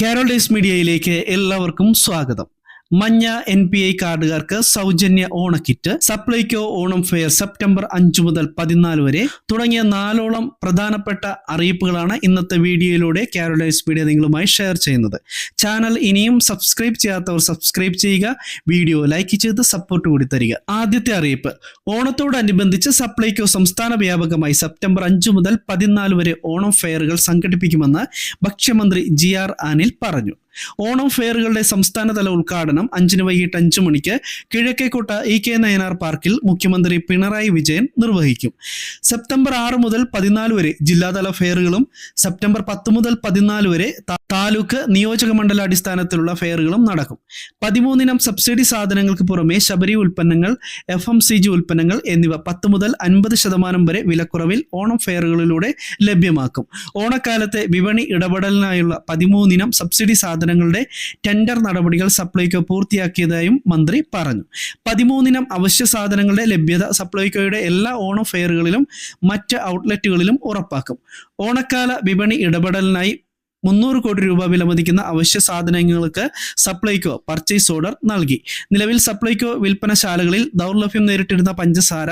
Carol days മീഡിയയിലേക്ക് എല്ലാവർക്കും സ്വാഗതം. മഞ്ഞ എൻ പി ഐ കാർഡുകാർക്ക് സൗജന്യ ഓണക്കിറ്റ് സപ്ലൈകോ ഓണം ഫെയർ സെപ്റ്റംബർ അഞ്ചു മുതൽ പതിനാല് വരെ തുടങ്ങിയ നാലോളം പ്രധാനപ്പെട്ട അറിയിപ്പുകളാണ് ഇന്നത്തെ വീഡിയോയിലൂടെ കാരോലൈസ് മീഡിയ നിങ്ങളുമായി ഷെയർ ചെയ്യുന്നത്. ചാനൽ ഇനിയും സബ്സ്ക്രൈബ് ചെയ്യാത്തവർ സബ്സ്ക്രൈബ് ചെയ്യുക വീഡിയോ ലൈക്ക് ചെയ്ത് സപ്പോർട്ട് കൂടി തരിക. ആദ്യത്തെ അറിയിപ്പ് ഓണത്തോടനുബന്ധിച്ച് സപ്ലൈകോ സംസ്ഥാന വ്യാപകമായി സെപ്റ്റംബർ അഞ്ചു മുതൽ പതിനാല് വരെ ഓണം ഫെയറുകൾ സംഘടിപ്പിക്കുമെന്ന് ഭക്ഷ്യമന്ത്രി ജി ആർ അനിൽ പറഞ്ഞു. ഓണം ഫെയറുകളുടെ സംസ്ഥാനതല ഉദ്ഘാടനം അഞ്ചിന് വൈകിട്ട് അഞ്ചു മണിക്ക് കിഴക്കേക്കോട്ട ഇ കെ നയനാർ പാർക്കിൽ മുഖ്യമന്ത്രി പിണറായി വിജയൻ നിർവഹിക്കും. സെപ്റ്റംബർ ആറ് മുതൽ പതിനാല് വരെ ജില്ലാതല ഫെയറുകളും സെപ്റ്റംബർ പത്ത് മുതൽ പതിനാല് വരെ താലൂക്ക് നിയോജക മണ്ഡല അടിസ്ഥാനത്തിലുള്ള ഫെയറുകളും നടക്കും. പതിമൂന്നിനം സബ്സിഡി സാധനങ്ങൾക്ക് പുറമെ ശബരി ഉൽപ്പന്നങ്ങൾ എഫ് എം സി ജി ഉൽപ്പന്നങ്ങൾ എന്നിവ പത്ത് മുതൽ അൻപത് ശതമാനം വരെ വിലക്കുറവിൽ ഓണം ഫെയറുകളിലൂടെ ലഭ്യമാക്കും. ഓണക്കാലത്തെ വിപണി ഇടപെടലിനായുള്ള പതിമൂന്നിനം സബ്സിഡി സാധനങ്ങളുടെ ടെൻഡർ നടപടികൾ സപ്ലൈകോ പൂർത്തിയാക്കിയതായും മന്ത്രി പറഞ്ഞു. പതിമൂന്നിനം അവശ്യ സാധനങ്ങളുടെ ലഭ്യത സപ്ലൈകോയുടെ എല്ലാ ഓണം ഫെയറുകളിലും മറ്റ് ഔട്ട്ലെറ്റുകളിലും ഉറപ്പാക്കും. ഓണക്കാല വിപണി ഇടപെടലിനായി മുന്നൂറ് കോടി രൂപ വിലമതിക്കുന്ന അവശ്യ സാധനങ്ങൾക്ക് സപ്ലൈകോ പർച്ചേസ് ഓർഡർ നൽകി. നിലവിൽ സപ്ലൈകോ വിൽപ്പനശാലകളിൽ ദൗർലഭ്യം നേരിട്ടിരുന്ന പഞ്ചസാര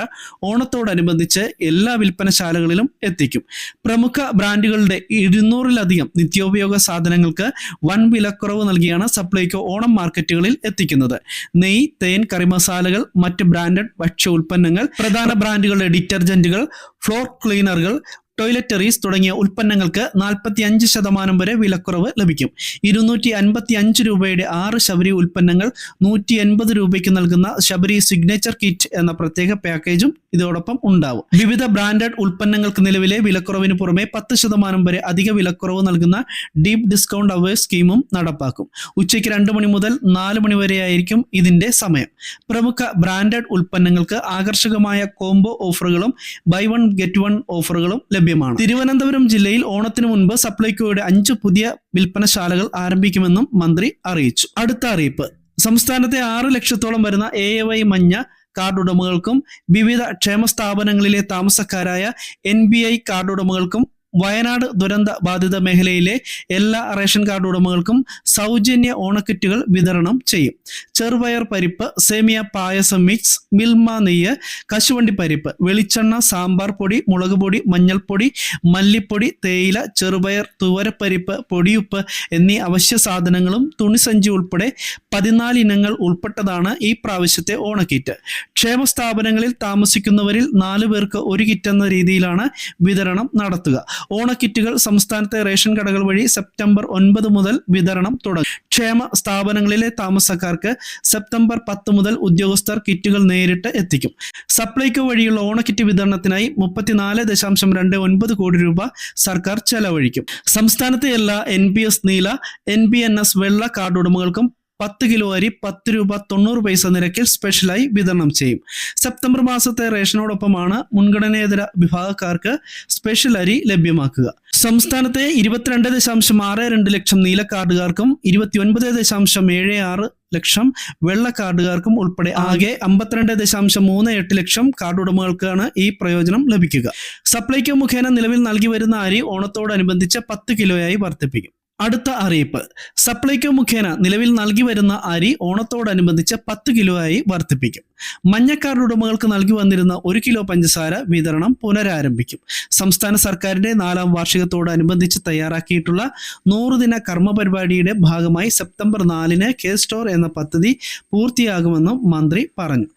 ഓണത്തോടനുബന്ധിച്ച് എല്ലാ വിൽപ്പനശാലകളിലും എത്തിക്കും. പ്രമുഖ ബ്രാൻഡുകളുടെ ഇരുന്നൂറിലധികം നിത്യോപയോഗ സാധനങ്ങൾക്ക് വൻ വിലക്കുറവ് നൽകിയാണ് സപ്ലൈകോ ഓണം മാർക്കറ്റുകളിൽ എത്തിക്കുന്നത്. നെയ് തേൻ കറിമസാലകൾ മറ്റ് ബ്രാൻഡഡ് ഭക്ഷ്യ ഉൽപ്പന്നങ്ങൾ പ്രധാന ബ്രാൻഡുകളുടെ ഡിറ്റർജന്റുകൾ ഫ്ലോർ ക്ലീനറുകൾ ടോയ്ലറ്ററീസ് തുടങ്ങിയ ഉൽപ്പന്നങ്ങൾക്ക് നാൽപ്പത്തി അഞ്ച് ശതമാനം വരെ വിലക്കുറവ് ലഭിക്കും. ഇരുന്നൂറ്റി അൻപത്തി അഞ്ച് രൂപയുടെ ആറ് ശബരി ഉൽപ്പന്നങ്ങൾ നൂറ്റി എൺപത് രൂപയ്ക്ക് നൽകുന്ന ശബരി സിഗ്നേച്ചർ കിറ്റ് എന്ന പ്രത്യേക പാക്കേജും ഇതോടൊപ്പം ഉണ്ടാവും. വിവിധ ബ്രാൻഡഡ് ഉൽപ്പന്നങ്ങൾക്ക് നിലവിലെ വിലക്കുറവിന് പുറമെ പത്ത് ശതമാനം വരെ അധിക വിലക്കുറവ് നൽകുന്ന ഡീപ് ഡിസ്കൗണ്ട് അവേഴ്സ് സ്കീമും നടപ്പാക്കും. ഉച്ചയ്ക്ക് രണ്ട് മണി മുതൽ നാല് മണി വരെയായിരിക്കും ഇതിന്റെ സമയം. പ്രമുഖ ബ്രാൻഡഡ് ഉൽപ്പന്നങ്ങൾക്ക് ആകർഷകമായ കോംബോ ഓഫറുകളും ബൈ വൺ ഗെറ്റ് വൺ ഓഫറുകളും ലഭ്യമാണ്. തിരുവനന്തപുരം ജില്ലയിൽ ഓണത്തിന് മുൻപ് സപ്ലൈകോയുടെ അഞ്ച് പുതിയ വിൽപ്പനശാലകൾ ആരംഭിക്കുമെന്നും മന്ത്രി അറിയിച്ചു. അടുത്ത അറിയിപ്പ്. സംസ്ഥാനത്തെ ആറ് ലക്ഷത്തോളം വരുന്ന എ വൈ മഞ്ഞ കാർഡ് ഉടമകൾക്കും വിവിധ ക്ഷേമ സ്ഥാപനങ്ങളിലെ താമസക്കാരായ എൻ ബി ഐ കാർഡ് ഉടമകൾക്കും വയനാട് ദുരന്ത ബാധിത മേഖലയിലെ എല്ലാ റേഷൻ കാർഡ് ഉടമകൾക്കും സൗജന്യ ഓണക്കിറ്റുകൾ വിതരണം ചെയ്യും. ചെറുപയർ പരിപ്പ് സേമിയ പായസം മിക്സ് മിൽമ നെയ്യ് കശുവണ്ടി പരിപ്പ് വെളിച്ചെണ്ണ സാമ്പാർ പൊടി മുളക് പൊടി മഞ്ഞൾപ്പൊടി മല്ലിപ്പൊടി തേയില ചെറുപയർ തുവരപ്പരിപ്പ് പൊടിയുപ്പ് എന്നീ അവശ്യ സാധനങ്ങളും തുണിസഞ്ചി ഉൾപ്പെടെ പതിനാല് ഇനങ്ങൾ ഉൾപ്പെട്ടതാണ് ഈ പ്രാവശ്യത്തെ ഓണക്കിറ്റ്. ക്ഷേമ സ്ഥാപനങ്ങളിൽ താമസിക്കുന്നവരിൽ നാലു പേർക്ക് ഒരു കിറ്റ് എന്ന രീതിയിലാണ് വിതരണം നടത്തുക. ഓണക്കിറ്റുകൾ സംസ്ഥാനത്തെ റേഷൻ കടകൾ വഴി സെപ്റ്റംബർ ഒൻപത് മുതൽ വിതരണം തുടങ്ങും. ക്ഷേമ സ്ഥാപനങ്ങളിലെ താമസക്കാർക്ക് സെപ്റ്റംബർ പത്ത് മുതൽ ഉദ്യോഗസ്ഥർ കിറ്റുകൾ നേരിട്ട് എത്തിക്കും. സപ്ലൈകോ വഴിയുള്ള ഓണക്കിറ്റ് വിതരണത്തിനായി മുപ്പത്തിനാല് ദശാംശം രണ്ട് ഒൻപത് കോടി രൂപ സർക്കാർ ചെലവഴിക്കും. സംസ്ഥാനത്തെ എല്ലാ എൻ പി എസ് നീല എൻ പി എൻ എസ് വെള്ള കാർഡ് ഉടമകൾക്കും പത്ത് കിലോ അരി പത്ത് രൂപ തൊണ്ണൂറ് പൈസ നിരക്കിൽ സ്പെഷ്യലായി വിതരണം ചെയ്യും. സെപ്റ്റംബർ മാസത്തെ റേഷനോടൊപ്പമാണ് മുൻഗണനേതര വിഭാഗക്കാർക്ക് സ്പെഷ്യൽ അരി ലഭ്യമാക്കുക. സംസ്ഥാനത്തെ ഇരുപത്തിരണ്ട് ദശാംശം ആറ് രണ്ട് ലക്ഷം നീല കാർഡുകാർക്കും ഇരുപത്തിയൊൻപത് ദശാംശം ഏഴ് ആറ് ലക്ഷം വെള്ള കാർഡുകാർക്കും ഉൾപ്പെടെ ആകെ അമ്പത്തിരണ്ട് ദശാംശം മൂന്ന് എട്ട് ലക്ഷം കാർഡ് ഉടമകൾക്കാണ് ഈ പ്രയോജനം ലഭിക്കുക. സപ്ലൈകോ മുഖേന നിലവിൽ നൽകി വരുന്ന അരി ഓണത്തോടനുബന്ധിച്ച് പത്ത് കിലോയായി വർദ്ധിപ്പിക്കും. അടുത്ത അറിയിപ്പ്. സപ്ലൈകോ മുഖേന നിലവിൽ നൽകി വരുന്ന അരി ഓണത്തോടനുബന്ധിച്ച് പത്ത് കിലോ ആയി വർദ്ധിപ്പിക്കും. മഞ്ഞക്കാർഡ് ഉടമകൾക്ക് നൽകി വന്നിരുന്ന ഒരു കിലോ പഞ്ചസാര വിതരണം പുനരാരംഭിക്കും. സംസ്ഥാന സർക്കാരിന്റെ നാലാം വാർഷികത്തോടനുബന്ധിച്ച് തയ്യാറാക്കിയിട്ടുള്ള നൂറുദിന കർമ്മ പരിപാടിയുടെ ഭാഗമായി സെപ്റ്റംബർ നാലിന് കെ സ്റ്റോർ എന്ന പദ്ധതി പൂർത്തിയാകുമെന്നും മന്ത്രി പറഞ്ഞു.